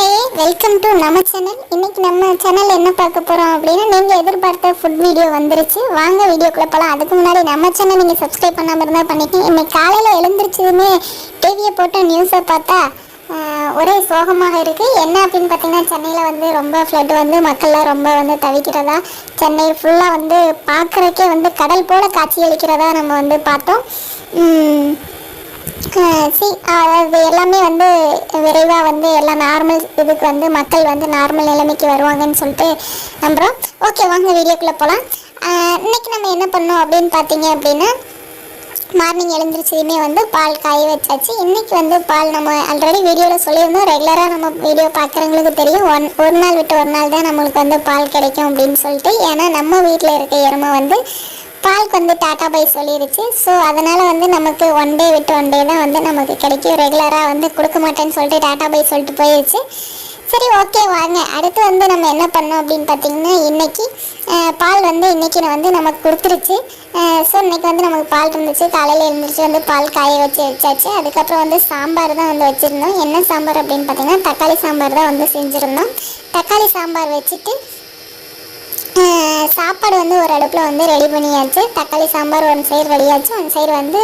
மக்களே welcome to நம்ம channel இன்னைக்கு நம்ம சேனலில் என்ன பார்க்க போகிறோம் அப்படின்னா நீங்கள் எதிர்பார்த்த ஃபுட் வீடியோ வந்துருச்சு. வாங்க வீடியோக்குள்ளே போகலாம் அதுக்கு முன்னாடி நம்ம சேனல் நீங்கள் சப்ஸ்கிரைப் பண்ணாமல் இருந்தால் பண்ணிக்கோங்க. இன்னைக்கு காலையில் எழுந்திரிச்சதுமே டிவியை போட்ட நியூஸை பார்த்தா ஒரே சோகமாக இருக்குது என்ன அப்படின்னு பார்த்தீங்கன்னா சென்னையில் வந்து ரொம்ப ஃப்ளட் வந்து மக்கள்லாம் ரொம்ப வந்து தவிக்கிறதா சென்னை ஃபுல்லாக வந்து பார்க்குறக்கே வந்து கடல் போல காட்சி அளிக்கிறதா நம்ம வந்து பார்த்தோம். சி அதாவது எல்லாமே வந்து விரைவாக வந்து எல்லாம் நார்மல் இதுக்கு வந்து மக்கள் வந்து நார்மல் நிலைமைக்கு வருவாங்கன்னு சொல்லிட்டு நம்புகிறோம் ஓகே வாங்க வீடியோக்குள்ளே போகலாம் இன்றைக்கி நம்ம என்ன பண்ணோம் அப்படின்னு பார்த்தீங்க அப்படின்னா மார்னிங் எழுந்திரிச்சதுமே வந்து பால் காய வச்சாச்சு. இன்றைக்கி வந்து பால் நம்ம ஆல்ரெடி வீடியோவில் சொல்லியிருந்தோம். ரெகுலராக நம்ம வீடியோ பார்க்குறவங்களுக்கு தெரியும். ஒன் ஒரு நாள் விட்டு ஒரு நாள் தான் நம்மளுக்கு வந்து பால் கிடைக்கும் அப்படின்னு சொல்லிட்டு. ஏன்னா நம்ம வீட்டில் இருக்க எருமை வந்து கால்க்கு வந்து டாட்டா பை சொல்லிடுச்சு ஸோ அதனால் வந்து நமக்கு ஒன் டே விட்டு ஒன் டே தான் வந்து நமக்கு கிடைக்கும். ரெகுலராக வந்து கொடுக்க மாட்டேன்னு சொல்லிட்டு டாட்டா பை சொல்லிட்டு போயிடுச்சு சரி ஓகே வாங்க. அடுத்து வந்து நம்ம என்ன பண்ணோம் அப்படின்னு பார்த்தீங்கன்னா இன்றைக்கி பால் வந்து இன்னைக்கு வந்து நமக்கு கொடுத்துருச்சு. ஸோ இன்றைக்கி வந்து நமக்கு பால் இருந்துச்சு. காலையில் எழுந்திரிச்சு வந்து பால் காய வச்சு வச்சாச்சு. அதுக்கப்புறம் வந்து சாம்பார் தான் வந்து வச்சுருந்தோம். என்ன சாம்பார் அப்படின்னு பார்த்தீங்கன்னா தக்காளி சாம்பார் தான் வந்து செஞ்சுருந்தோம். தக்காளி சாம்பார் வச்சுட்டு சாப்பாடு வந்து ஒரு அடுப்பில் வந்து ரெடி பண்ணியாச்சு. தக்காளி சாம்பார் ஒன் சைடு ரெடியாச்சு ஒன் சைடு வந்து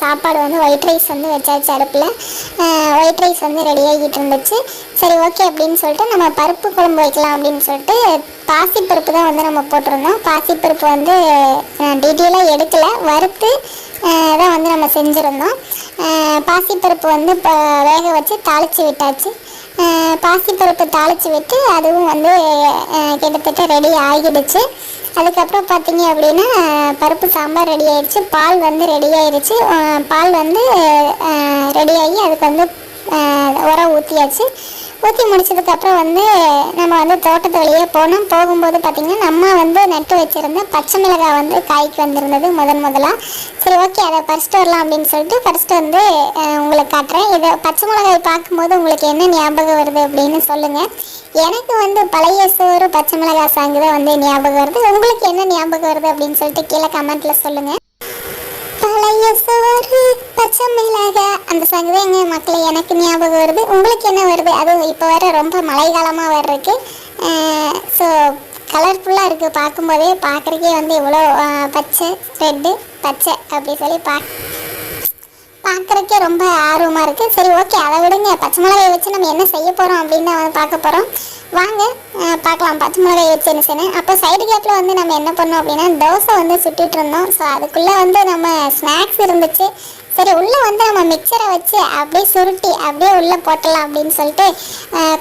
சாப்பாடு வந்து ஒயிட் ரைஸ் வந்து வச்சாச்சு அடுப்பில். ஒயிட் ரைஸ் வந்து ரெடியாகிட்டு இருந்துச்சு. சரி ஓகே அப்படின்னு சொல்லிட்டு நம்ம பருப்பு குழம்பு வைக்கலாம் அப்படின்னு சொல்லிட்டு பாசிப்பருப்பு தான் வந்து நம்ம போட்டிருந்தோம். பாசிப்பருப்பு வந்து டீட்டெயிலாக எடுக்கலை. வறுத்து தான் வந்து நம்ம செஞ்சுருந்தோம். பாசிப்பருப்பு வந்து இப்போ வேக வச்சு தாளித்து விட்டாச்சு. பாசிப்பருப்பு தாளித்து விட்டு அதுவும் வந்து கிட்டத்தட்ட ரெடி ஆகிடுச்சு. அதுக்கப்புறம் பார்த்தீங்க அப்படின்னா பருப்பு சாம்பார் ரெடி ஆயிடுச்சு. பால் வந்து ரெடி ஆயிடுச்சு. பால் வந்து ரெடி ஆகி அதுக்கு வந்து உரம் ஊற்றியாச்சு ஊற்றி முடிச்சதுக்கப்புறம் வந்து நம்ம வந்து தோட்டத்து வழியே போனோம். போகும்போது பார்த்திங்கன்னா நம்ம வந்து நட்டு வச்சுருந்த பச்சை மிளகாய் வந்து காய்க்கு வந்திருந்தது முதன் முதலாக சரி ஓகே அதை பறிச்சிட்டு வரலாம் அப்படின்னு சொல்லிட்டு ஃபர்ஸ்ட்டு வந்து உங்களுக்கு காட்டுறேன். இதை பச்சை மிளகாய் பார்க்கும்போது உங்களுக்கு என்ன ஞாபகம் வருது அப்படின்னு சொல்லுங்கள் எனக்கு வந்து பழைய சோறு பச்சை மிளகாய் சாங்கு தான் வந்து ஞாபகம் வருது. உங்களுக்கு என்ன ஞாபகம் வருது அப்படின்னு சொல்லிட்டு கீழே கமெண்ட்டில் சொல்லுங்கள் பழைய சோறு பச்சை அந்த சாங் எங்கள் மக்களை எனக்கு ஞாபகம் வருது. உங்களுக்கு என்ன வருது? அதுவும் இப்போ வர ரொம்ப மழைக்காலமாக வர்றதுக்கு. ஸோ கலர்ஃபுல்லாக இருக்குது பார்க்கும்போதே பார்க்குறக்கே வந்து இவ்வளோ பச்சை ரெட்டு பச்சை அப்படி சொல்லி பா பார்க்குறக்கே ரொம்ப ஆர்வமாக இருக்குது சரி ஓகே அதை விடுங்க. பச்சை மிளகாய் வச்சு நம்ம என்ன செய்ய போகிறோம் அப்படின்னு தான் வந்து பார்க்க போகிறோம் வாங்க பார்க்கலாம். பச்சை மிளகாய் வச்சு என்ன செய்யணும்? அப்போ சைடு கேப்பில் வந்து நம்ம என்ன பண்ணோம் அப்படின்னா தோசை வந்து சுட்டுட்டு இருந்தோம். ஸோ அதுக்குள்ளே வந்து நம்ம ஸ்நாக்ஸ் இருந்துச்சு. சரி உள்ளே வந்து நம்ம மிக்சரை வச்சு அப்படியே சுருட்டி அப்படியே உள்ளே போட்டலாம் அப்படின்னு சொல்லிட்டு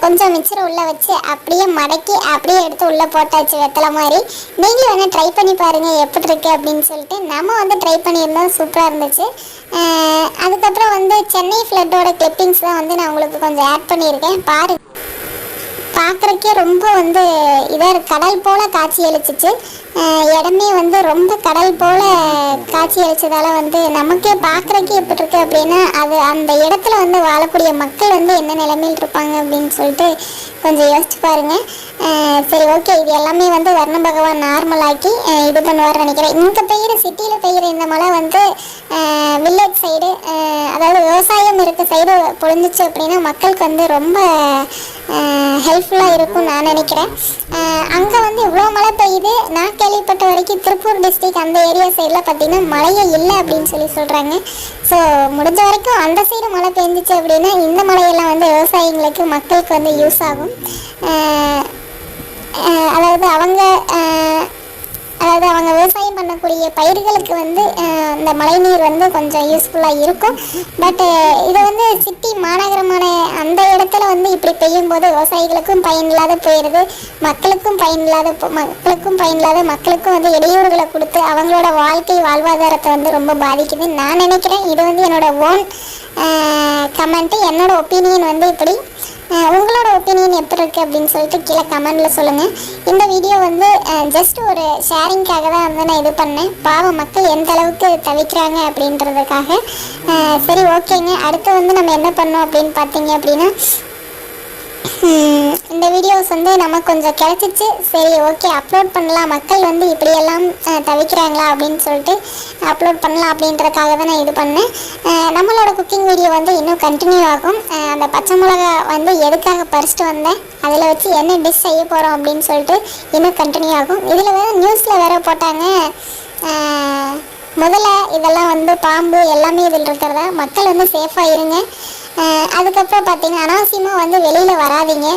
கொஞ்சம் மிக்சரை உள்ளே வச்சு அப்படியே மடக்கி அப்படியே எடுத்து உள்ளே போட்டாச்சு வெத்தலை மாதிரி. நீங்களும் வந்து ட்ரை பண்ணி பாருங்கள் எப்படி இருக்குது அப்படின்னு சொல்லிட்டு. நம்ம வந்து ட்ரை பண்ணியிருந்தோம் சூப்பராக இருந்துச்சு. அதுக்கப்புறம் வந்து சென்னை ஃப்ளட்டோட கிளிப்பிங்ஸ் தான் வந்து நான் உங்களுக்கு கொஞ்சம் ஆட் பண்ணியிருக்கேன். பாருங்கள் பார்க்குறக்கே ரொம்ப வந்து இதாக கடல் போல் காட்சி அளிச்சிச்சு. இடமே வந்து ரொம்ப கடல் போல் காட்சி அளித்ததால் வந்து நமக்கே பார்க்குறக்கே எப்படி இருக்கு அப்படின்னா அது அந்த இடத்துல வந்து வாழக்கூடிய மக்கள் வந்து என்ன நிலைமையில் இருப்பாங்க அப்படின்னு சொல்லிட்டு கொஞ்சம் யோசிச்சு பாருங்க. சரி ஓகே இது எல்லாமே வந்து வர்ண பகவான் நார்மலாக்கி இது பண்ணுவார் நினைக்கிறேன். இங்கே பெய்கிற சிட்டியில் பெய்கிற இந்த மழை வந்து வில்லேஜ் சைடு அதாவது விவசாயம் இருக்க சைடு பொழிஞ்சிச்சு அப்படின்னா மக்களுக்கு வந்து ரொம்ப ஹெல்ப்ஃபுல்லாக இருக்கும் நான் நினைக்கிறேன். அங்கே வந்து இவ்வளோ மழை பெய்யுது. நான் கேள்விப்பட்ட வரைக்கும் திருப்பூர் டிஸ்ட்ரிக் அந்த ஏரியா சைடில் பார்த்தீங்கன்னா மழையே இல்லை அப்படின்னு சொல்லி சொல்கிறாங்க ஸோ முடிஞ்ச வரைக்கும் அந்த சைடு மழை பெஞ்சிச்சு அப்படின்னா இந்த மழையெல்லாம் வந்து விவசாயிங்களுக்கு மக்களுக்கு வந்து யூஸ் ஆகும். அதாவது அவங்க அதாவது அவங்க விவசாயம் பண்ணக்கூடிய பயிர்களுக்கு வந்து இந்த மழைநீர் வந்து கொஞ்சம் யூஸ்ஃபுல்லாக இருக்கும். பட் இது வந்து சிட்டி மாநகரமான அந்த இடத்துல வந்து இப்படி பெய்யும் போது விவசாயிகளுக்கும் பயனில்லாத போயிடுது மக்களுக்கும் பயனில்லாத மக்களுக்கும் பயனில்லாத மக்களுக்கும் வந்து இடையூறுகளை கொடுத்து அவங்களோட வாழ்க்கை வாழ்வாதாரத்தை வந்து ரொம்ப பாதிக்குது. நான் நினைக்கிறேன் இது வந்து என்னோட ஓன் கமெண்ட்டு என்னோட ஒப்பீனியன் வந்து இப்படி. உங்களோட ஒப்பீனியன் எப்படி இருக்குது அப்படின்னு சொல்லிட்டு கீழே கமெண்டில் சொல்லுங்கள் இந்த வீடியோ வந்து ஜஸ்ட் ஒரு ஷேரிங்க்காக தான் வந்து நான் இது பண்ணேன். பாவம் மக்கள் எந்த அளவுக்கு தவிக்கிறாங்க அப்படின்றதுக்காக. சரி ஓகேங்க அடுத்து வந்து நம்ம என்ன பண்ணோம் அப்படின்னு பார்த்தீங்க அப்படின்னா இந்த வீடியோஸ் வந்து நமக்கு கொஞ்சம் கிடச்சிச்சு. சரி ஓகே அப்லோட் பண்ணலாம். மக்கள் வந்து இப்படியெல்லாம் தவிக்கிறாங்களா அப்படின்னு சொல்லிட்டு அப்லோட் பண்ணலாம் அப்படின்றதுக்காக தான் நான் இது பண்ணேன். நம்மளோட குக்கிங் வீடியோ வந்து இன்னும் கண்டினியூ ஆகும். அந்த பச்சை மிளகா வந்து எதுக்காக பறிச்சுட்டு வந்தேன்? அதில் வச்சு என்ன டிஷ் செய்ய போகிறோம் அப்படின்னு சொல்லிட்டு இன்னும் கண்டினியூ ஆகும். இதில் வேறு நியூஸில் வேறு போட்டாங்க. முதல்ல இதெல்லாம் வந்து பாம்பு எல்லாமே இதில் இருக்கிறதா மக்கள் வந்து சேஃபாக இருங்க. அதுக்கப்புறம் பார்த்தீங்கன்னா அனாவசியமாக வந்து வெளியில் வராதிங்க.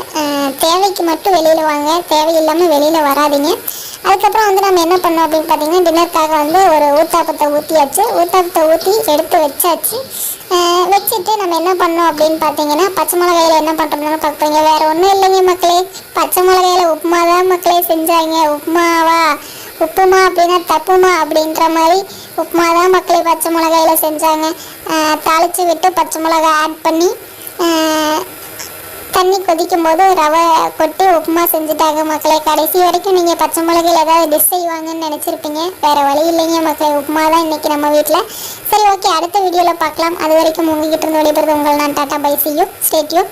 தேவைக்கு மட்டும் வெளியில் வாங்க. தேவையில்லாமல் வெளியில் வராதிங்க. அதுக்கப்புறம் வந்து நம்ம என்ன பண்ணோம் அப்படின்னு பார்த்தீங்கன்னா டின்னருக்காக வந்து ஒரு ஊத்தாப்பத்தை ஊற்றியாச்சு ஊத்தாப்பத்தை ஊற்றி எடுத்து வச்சாச்சு. வச்சுட்டு நம்ம என்ன பண்ணோம் அப்படின்னு பார்த்தீங்கன்னா பச்சை மிளகாயில் என்ன பண்ணுறோம்னு பார்க்குறீங்க வேறு ஒன்றும் இல்லைங்க மக்களே. பச்சை மிளகாயில் உப்புமா தான் மக்களே செஞ்சாங்க. உப்புமாவா? உப்புமா அப்படின்னா தப்புமா அப்படின்ற மாதிரி உப்புமா தான் மக்களை பச்சை மிளகாயில் செஞ்சாங்க. தாளித்து விட்டு பச்சை மிளகாய் ஆட் பண்ணி தண்ணி கொதிக்கும் போது ரவை கொட்டி உப்புமா செஞ்சுட்டாங்க மக்களை. கடைசி வரைக்கும் நீங்கள் பச்சை மிளகையில் ஏதாவது டிஷ் செய்வாங்கன்னு நினச்சிருப்பீங்க. வேறு வழி இல்லைங்க மக்களை உப்புமா தான் இன்றைக்கி நம்ம வீட்டில் சரி ஓகே அடுத்த வீடியோவில் பார்க்கலாம். அது வரைக்கும் உங்ககிட்ட இருந்து விடைபெறுது உங்கள் நான் டாட்டா பை செய்யும் யூ ஸ்டேட்யூ